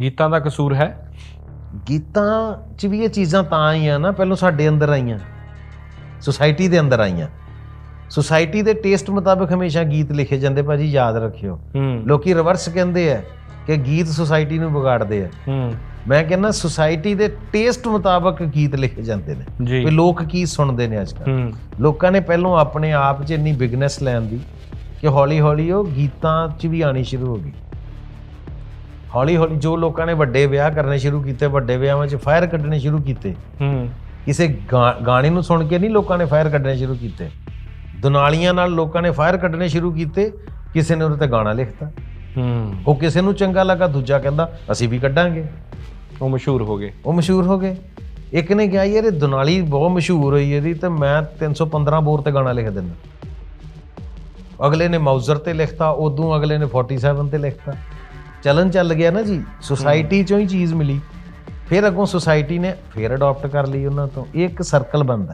ਗੀਤਾਂ ਦਾ ਕਸੂਰ ਹੈ? ਗੀਤਾਂ 'ਚ ਵੀ ਇਹ ਚੀਜ਼ਾਂ ਤਾਂ ਆਈਆਂ ਨਾ ਪਹਿਲਾਂ ਸਾਡੇ ਅੰਦਰ ਆਈਆਂ। ਸੁਸਾਇਟੀ ਦੇ ਅੰਦਰ ਆਈਆਂ। ਸੁਸਾਇਟੀ ਦੇ ਟੇਸਟ ਮੁਤਾਬਕ ਹਮੇਸ਼ਾ ਗੀਤ ਲਿਖੇ ਜਾਂਦੇ ਭਾਜੀ ਯਾਦ ਰੱਖਿਓ। ਲੋਕੀ ਰਿਵਰਸ ਕਹਿੰਦੇ ਆ ਕਿ ਗੀਤ ਸੁਸਾਇਟੀ ਨੂੰ ਵਿਗਾੜਦੇ ਆ। ਹੂੰ। ਮੈਂ ਕਹਿੰਦਾ ਸੁਸਾਇਟੀ ਦੇ ਟੇਸਟ ਮੁਤਾਬਕ ਗੀਤ ਲਿਖੇ ਜਾਂਦੇ ਨੇ। ਵੀ ਲੋਕ ਕੀ ਸੁਣਦੇ ਨੇ ਅੱਜ ਕੱਲ੍ਹ। ਹੂੰ। ਲੋਕਾਂ ਨੇ ਪਹਿਲਾਂ ਆਪਣੇ ਆਪ 'ਚ ਇੰਨੀ ਬਿਗਨੈਸ ਲੈਣ ਦੀ ਕਿ ਹੌਲੀ ਹੌਲੀ ਉਹ ਗੀਤਾਂ 'ਚ ਵੀ ਆਣੀ ਸ਼ੁਰੂ ਹੋ ਗਈ। ਹੌਲੀ ਹੌਲੀ ਜੋ ਲੋਕਾਂ ਨੇ ਵੱਡੇ ਵਿਆਹ ਕਰਨੇ ਸ਼ੁਰੂ ਕੀਤੇ ਵੱਡੇ ਵਿਆਹਾਂ 'ਚ ਫਾਇਰ ਕੱਢਣੇ ਸ਼ੁਰੂ ਕੀਤੇ। ਹੂੰ। ਕਿਸੇ ਗਾਣੇ ਨੂੰ ਸੁਣ ਕੇ ਨਹੀਂ ਲੋਕਾਂ ਨੇ ਫਾਇਰ ਕੱਢਣੇ ਸ਼ੁਰੂ ਕੀਤੇ। ਦੁਨਾਲੀਆਂ ਨਾਲ ਲੋਕਾਂ ਨੇ ਫਾਇਰ ਕੱਢਣੇ ਸ਼ੁਰੂ ਕੀਤੇ ਕਿਸੇ ਨੇ ਉਹਦੇ ਤੇ ਗਾਣਾ ਲਿਖਤਾ। ਹੂੰ। ਉਹ ਕਿਸੇ ਨੂੰ ਚੰਗਾ ਲੱਗਾ ਦੂਜਾ ਕਹਿੰਦਾ ਅਸੀਂ ਵੀ ਕੱਢਾਂਗੇ। ਉਹ ਮਸ਼ਹੂਰ ਹੋ ਗਏ। ਉਹ ਮਸ਼ਹੂਰ ਹੋ ਗਏ। ਇੱਕ ਨੇ ਕਿਹਾ ਯਾਰ ਇਹ ਦੁਨਾਲੀ ਬਹੁਤ ਮਸ਼ਹੂਰ ਹੋਈ ਇਹਦੀ ਤੇ ਮੈਂ 315 ਬੋਰ ਤੇ ਗਾਣਾ ਲਿਖ ਦਿੰਦਾ। ਅਗਲੇ ਨੇ ਮਾਊਜ਼ਰ ਤੇ ਲਿਖਤਾ ਉਦੋਂ ਅਗਲੇ ਨੇ 47 ਤੇ ਲਿਖਤਾ। ਚਲਨ ਚੱਲ ਗਿਆ ਨਾ ਜੀ ਸੁਸਾਇਟੀ ਚੋਂ ਹੀ ਚੀਜ਼ ਮਿਲੀ। ਫਿਰ ਅੱਗੋਂ ਸੁਸਾਇਟੀ ਨੇ ਫਿਰ ਅਡਾਪਟ ਕਰ ਲਈ ਉਹਨਾਂ ਤੋਂ। ਇਹ ਇੱਕ ਸਰਕਲ ਬਣਦਾ।